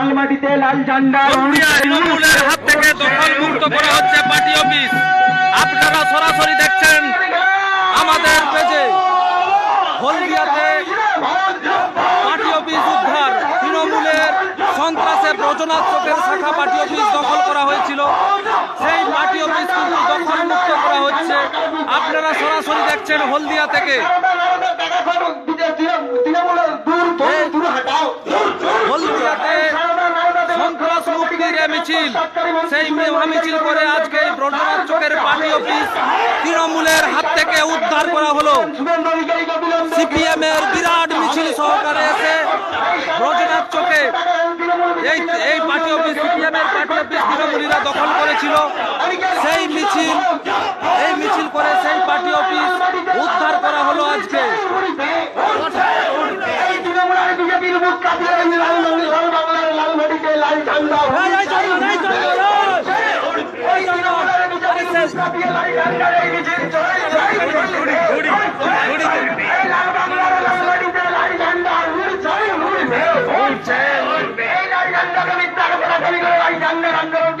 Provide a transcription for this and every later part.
লাল মাটিতে লাল ঝান্ডা তৃণমূলের হাত থেকে দখল মুক্ত করা হচ্ছে পার্টি অফিস। আপনারা সরাসরি দেখছেন আমাদের পেজে হলদিয়াতে পার্টি অফিস উদ্ধার। তৃণমূলের সন্ত্রাসের রচনার চোখের শাখা পার্টি অফিস দখল করা হয়েছিল। সেই পার্টি অফিস কিন্তু দখল মুক্ত করা হচ্ছে। আপনারা সরাসরি দেখছেন হলদিয়া থেকে। মুক্তির মিছিল, সেই মহামিছিল করে আজকে ব্রজনাথ চোখের পার্টি অফিস তৃণমূলের হাত থেকে উদ্ধার করা হলো। সিপিএম এর বিরাট মিছিল সহকারে এসে ব্রজনাথ চোখে এই এই পার্টি অফিস, সিপিএম এর পার্টি অফিস তৃণমূলীরা দখল করেছিল। সেই মিছিল, এই মিছিল করে সেই পার্টি অফিস উদ্ধার করা হলো আজকে।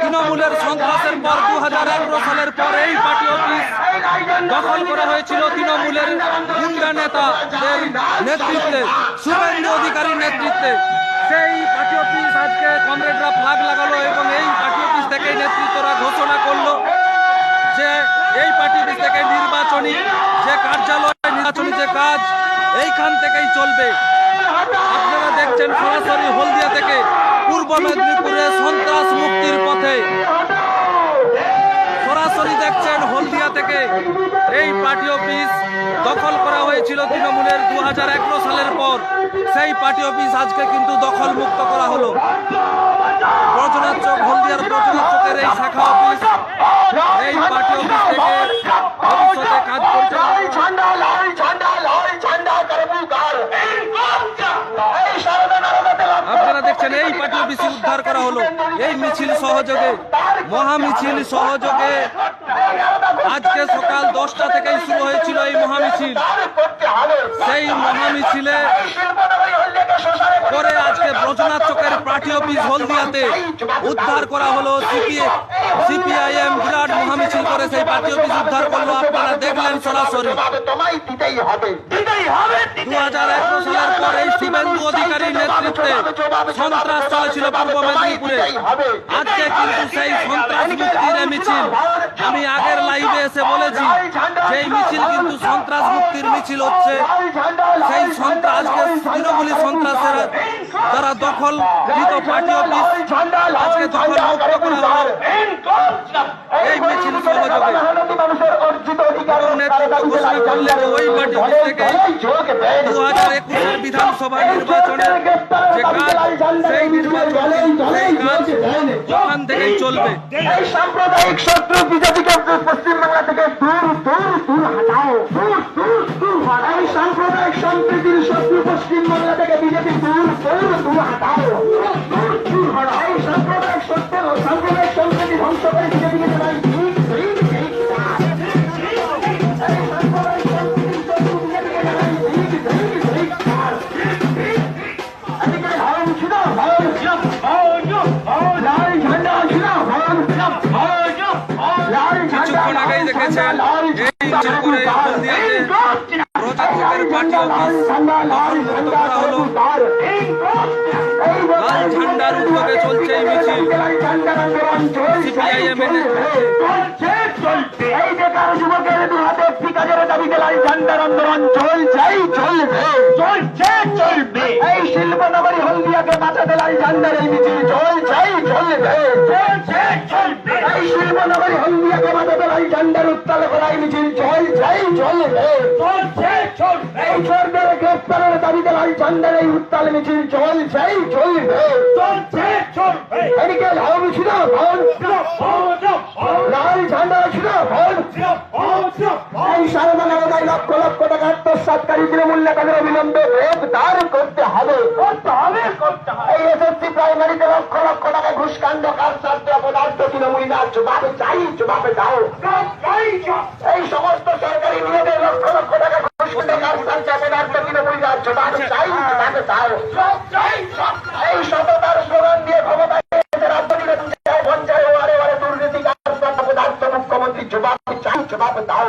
তৃণমূলের সন্ত্রাসের পর দু হাজার এগারো সালের পর এই পার্টি অফিস দখল করা হয়েছিল তৃণমূলের গুন্ডা নেতাদের নেতৃত্বে, শুভেন্দু অধিকারীর নেতৃত্বে। সেই পার্টি অফিস আজকে কমরেডরা ফ্লাগ লাগালো এবং এই পার্টি অফিস থেকে নেতৃত্বরা ঘোষণা করল। নির্বাচনী যে কাজ, এইখান থেকেই চলবে। আপনারা দেখছেন সরাসরি হলদিয়া থেকে পূর্ব মেদিনীপুরে সন্ত্রাস মুক্তির পথে। সরাসরি দেখছেন হলদিয়া থেকে এই পার্টি অফিস দখল করা হয়েছিল তৃণমূলের দু হাজার এগারো সালের পর। সেই পার্টি অফিস আজকে কিন্তু দখল মুক্ত করা হলো। ব্রজনাথ চোখ হলদিয়ার ব্রজনাথ চোখের এই শাখা অফিস এই পার্টি অফিস থেকে ভবিষ্যতে কাজ করতে আপনারা দেখছেন এই পার্টি অফিস উদ্ধার করা হলো। এই মিছিল সহযোগে মহা মিছিল সহযোগে আজকে সকাল দশটা থেকেই শুরু হয়েছিল এই মহামিছিল। সেই মহামিছিলে করে আজকে ব্রজনাথ চকের পার্টি অফিস হলদিয়াতে উদ্ধার করা হলো সিপিআইএম বিরাট মহামিছিল করে সেই পার্টি অফিস উদ্ধার করল। আপনারা দেখলেন সরাসরি। দু হাজার এগারো সালের পর এই শুভেন্দু অধিকারীর নেতৃত্বে সন্ত্রাস চলেছিল পূর্ব মেদিনীপুরে। আজকে কিন্তু সেই সন্ত্রাস মুক্তির মিছিল। আমি আগের লাইভে এসে বলেছি সেই মিছিল কিন্তু সন্ত্রাস মুক্তির মিছিল হচ্ছে, সেই সন্ত্রাস আজকে তৃণমূলী সন্ত্রাসের যারা দখল কৃত পার্টি অফিস, আজকে দখল মুক্ত করা হলো এই মিছিল সহযোগে ওই থেকে দু হাজার একুশের বিধানসভা নির্বাচনের যে কাজ, সেই নির্বাচন সেই কাজ চলবে। এই সাম্প্রদায়িক শত্রু বিজেপিকে কিছুক্ষণ আগেই দেখেছেন এই মিছিল প্রজাতন্ত্রের পার্টি অফিস করা হলো লাল ঝান্ডার উদ্যোগে চলছে এই মিছিল সিপিআইএম এর নেতৃত্বে হলদিয়াকে বাঁচাতে এই মিছিল চলছেই চলবে চলছে চলবে এই শিল্পনগরী হলদিয়াকে বাঁচাতে লাল ঝান্ডার উত্তাল করাই মিছিল চলছেই চলবে চলছে চলবে এই চোরদের গ্রেফতারের দাবিতে লাল ঝান্ডার এই উত্তাল মিছিল চলছেই চলবে চলছে চলবে এদিকে মিছিল ভবন লাল ঝান্ডা ছিল এই সারদা নবদায় লক্ষ লক্ষ টাকা আত্মসাতকারী তৃণমূল নেতাদের অবিলম্বে গ্রেফতার করতে হবে প্রাইমারিতে লক্ষ লক্ষ টাকা ঘুষকাণ্ড কার ছাত্র পদার্থ তৃণমূল না জবাবে চাই জবাবে দাও। এই সমস্ত সরকারি নিয়োগে লক্ষ লক্ষ টাকা চাই মুখ্যমন্ত্রী জবাব চাই জবাব দাও।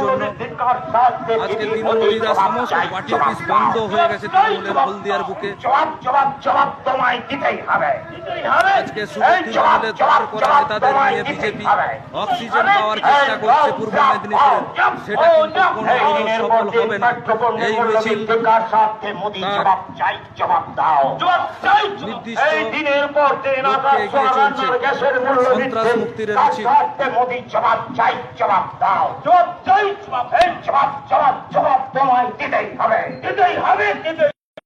জন্য আজকে তৃণমূলীরা সমস্ত পার্টি অফিস বন্ধ হয়ে গেছে তৃণমূলের হলদিয়ার বুকে। আজকে শুধু তৃণমূলের দখল করা নেতাদের নিয়ে বিজেপি অক্সিজেন পাওয়ার চেষ্টা করছে পূর্ব মেদিনীপুরে। সেটা কিন্তু কোনোদিনও সফল হবে না। এই মিছিল নির্দিষ্ট লক্ষ্যে এগিয়ে চলছে। সন্ত্রাস মুক্তির মিছিল। জবাব চাই জবাব দাও। জবাব চাই জবাব। এই জবাব জবাব জবাব তোমায় দিতেই হবে। দিতেই হবে দিতেই